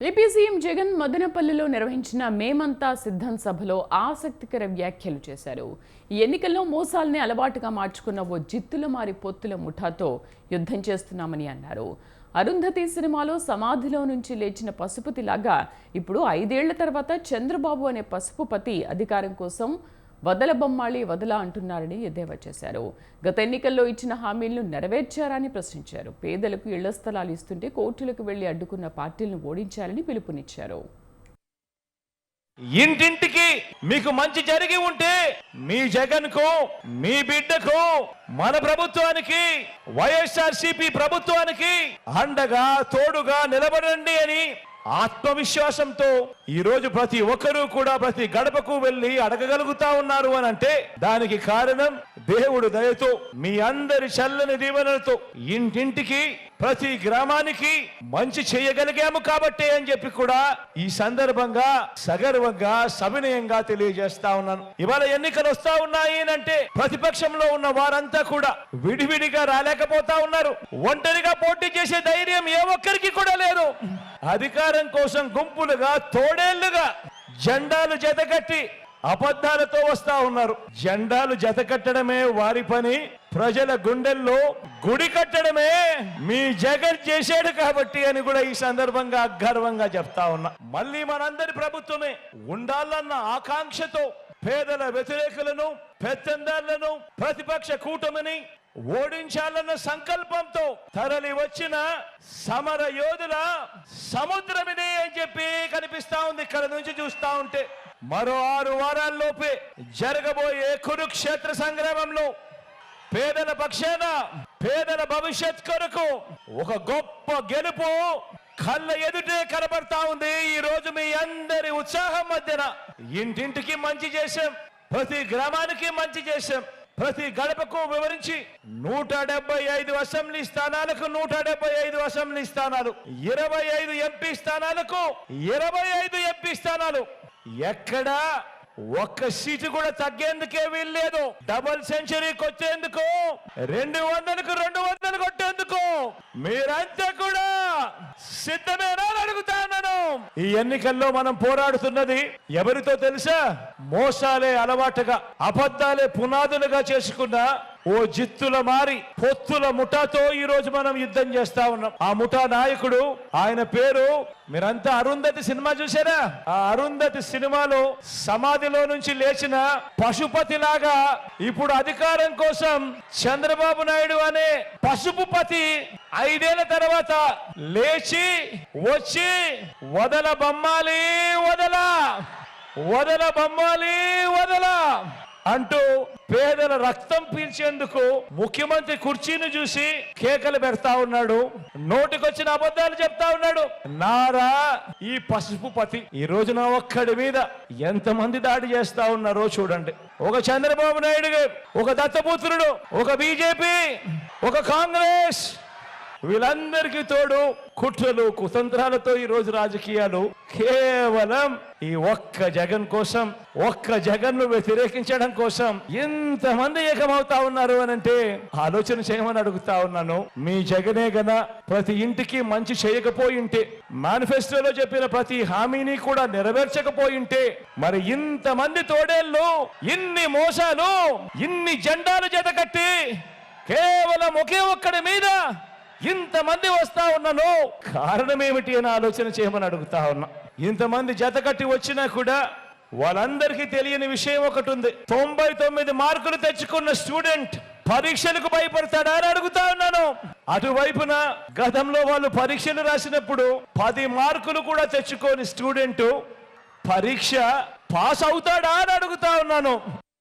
AP CM Jagan మదనపల్లిలో నిర్వహించిన మేమంతా సిద్ధం సభలో ఆసక్తికర వ్యాఖ్యలు చేశారు. ఈ ఎన్నికల్లో మోసాల్ని అలవాటుగా మార్చుకున్న ఓ జిత్తుల మారి పొత్తుల ముఠాతో యుద్ధం చేస్తున్నామని అన్నారు. అరుంధతి సినిమాలో సమాధిలో నుంచి లేచిన పశుపతిలాగా ఇప్పుడు ఐదేళ్ళ తర్వాత చంద్రబాబు అనే పసుపుపతి అధికారం కోసం వదల బొమ్మాళి వదల అంటున్నారని ఎద్దేవా చేశారు. గత ఎన్నికల్లో ఇచ్చిన హామీలను నెరవేర్చారని ప్రశ్నించారు. పేదలకు ఇళ్ళ స్థలాలు ఇస్తుంటే కోర్టులకు వెళ్ళి అడ్డుకున్న పార్టీలను ఓడించాలని పిలుపునిచ్చారు. ఇంటింటికి మీకు మంచి జరిగి ఉంటే మీ జగన్కు మీ బిడ్డకు మన ప్రభుత్వానికి వైఎస్ఆర్ సిపి ప్రభుత్వానికి అండగా తోడుగా నిలబడండి అని ఆత్మవిశ్వాసంతో ఈ రోజు ప్రతి ఒక్కరూ కూడా ప్రతి గడపకు వెళ్ళి అడగగలుగుతా ఉన్నారు అని అంటే దానికి కారణం దేవుడు దయతో మీ అందరి చల్లని దీవెనలతో ఇంటింటికి ప్రతి గ్రామానికి మంచి చేయగలిగాము కాబట్టే అని చెప్పి కూడా ఈ సందర్భంగా సగర్వంగా సవినయంగా తెలియజేస్తా ఉన్నాను. ఇవాళ ఎన్నికలు వస్తా ఉన్నాయి అంటే ప్రతిపక్షంలో ఉన్న వారంతా కూడా విడివిడిగా రాలేకపోతా ఉన్నారు. ఒంటరిగా పోటీ చేసే ధైర్యం ఏ ఒక్కరికి కూడా లేదు. అధికారం కోసం గుంపులుగా తోడేళ్ళుగా జెండాలు జతకట్టి అబద్ధాలతో వస్తా ఉన్నారు. జెండాలు జత కట్టడమే వారి పని. ప్రజల గుండెల్లో గుడి కట్టడమే మీ జగన్ చేశాడు కాబట్టి అని కూడా ఈ సందర్భంగా గర్వంగా చెప్తా ఉన్నా. మళ్ళీ మనందరి ప్రభుత్వమే ఉండాలన్న ఆకాంక్షతో పేదల వ్యతిరేకులను పెత్తందారులను ప్రతిపక్ష కూటమిని ఓడించాలన్న సంకల్పంతో తరలి వచ్చిన సమర యోధుల సముద్రమిదే అని చెప్పి కనిపిస్తా ఉంది. ఇక్కడ నుంచి చూస్తా ఉంటే మరో ఆరు వారాల్లోపే జరగబోయే కురుక్షేత్ర సంగ్రామంలో పేదల పక్షాన పేదల భవిష్యత్ కొరకు ఒక గొప్ప గెలుపు కళ్ళ ఎదుటే కనబడతా ఉంది. ఈ రోజు మీ అందరి ఉత్సాహం మధ్యన ఇంటింటికి మంచి చేశాం ప్రతి గ్రామానికి మంచి చేశాం. ప్రతి గడపకు వివరించి నూట డెబ్బై ఐదు అసెంబ్లీ స్థానాలకు నూట డెబ్బై ఐదు అసెంబ్లీ స్థానాలు ఇరవై ఐదు ఎంపీ స్థానాలకు ఇరవై ఐదు ఎంపీ స్థానాలు. ఎక్కడా ఒక్క సీటు కూడా తగ్గేందుకే వీల్లేదు. డబుల్ సెంచరీకి వచ్చేందుకు రెండు వందలకు రెండు వందలు కొట్టేందుకు. మీరంతా కూడా సిద్ధమేనా అడుగుతాను ఈ ఎన్నికల్లో మనం పోరాడుతున్నది ఎవరితో తెలుసా? మోసాలే అలవాటుగా అబద్ధాలే పునాదులుగా చేసుకున్న ఓ జిత్తుల మారి పొత్తుల ముఠాతో ఈ రోజు మనం యుద్ధం చేస్తా ఉన్నాం. ఆ ముఠా నాయకుడు ఆయన పేరు మీరంతా అరుంధతి సినిమా చూసారా ఆ అరుంధతి సినిమాలో సమాధిలో నుంచి లేచిన పశుపతి లాగా ఇప్పుడు అధికారం కోసం చంద్రబాబు నాయుడు అనే పశుపుపతి ఐదేళ్ళ తర్వాత లేచి వచ్చి వదల బొమ్మాలి వదల! వదల బొమ్మాలి వదల! అంటూ పేదల రక్తం పీల్చేందుకు ముఖ్యమంత్రి కుర్చీని చూసి కేకలు పెడతా ఉన్నాడు. నోటికొచ్చిన అబద్ధాలు చెప్తా ఉన్నాడు. నారా ఈ పసుపు పతి ఈ రోజు నా ఒక్కడి మీద ఎంతమంది దాడి చేస్తా ఉన్నారో చూడండి. ఒక చంద్రబాబు నాయుడు ఒక దత్తపుత్రుడు ఒక బీజేపీ ఒక కాంగ్రెస్ వీళ్ళందరికీ తోడు కుట్రలు కుతంత్రాలతో ఈ రోజు రాజకీయాలు కేవలం ఈ ఒక్క జగన్ కోసం ఒక్క జగన్ను వ్యతిరేకించడం కోసం ఎంతమంది ఏకమవుతా ఉన్నారు అని అంటే ఆలోచన చేయమని అడుగుతా ఉన్నాను. మీ జగనే గన ప్రతి ఇంటికి మంచి చేయకపోయింటే మేనిఫెస్టోలో చెప్పిన ప్రతి హామీని కూడా నెరవేర్చకపోయింటే మరి ఇంతమంది తోడేళ్ళు ఇన్ని మోసాలు ఇన్ని జెండాలు జతకట్టి కేవలం ఒకే ఒక్కడి మీద ఇంతమంది వస్తా ఉన్నాను. కారణం ఏమిటి అని ఆలోచన చేయమని అడుగుతా ఉన్నా. ఇంతమంది జత కట్టి వచ్చినా కూడా వాళ్ళందరికీ తెలియని విషయం ఒకటి ఉంది. తొంభై తొమ్మిది మార్కులు తెచ్చుకున్న స్టూడెంట్ పరీక్షలకు భయపడతాడా అని అడుగుతా ఉన్నాను. అటువైపున గతంలో వాళ్ళు పరీక్షలు రాసినప్పుడు పది మార్కులు కూడా తెచ్చుకోని స్టూడెంట్ పరీక్ష పాస్ అవుతాడా అని అడుగుతా ఉన్నాను.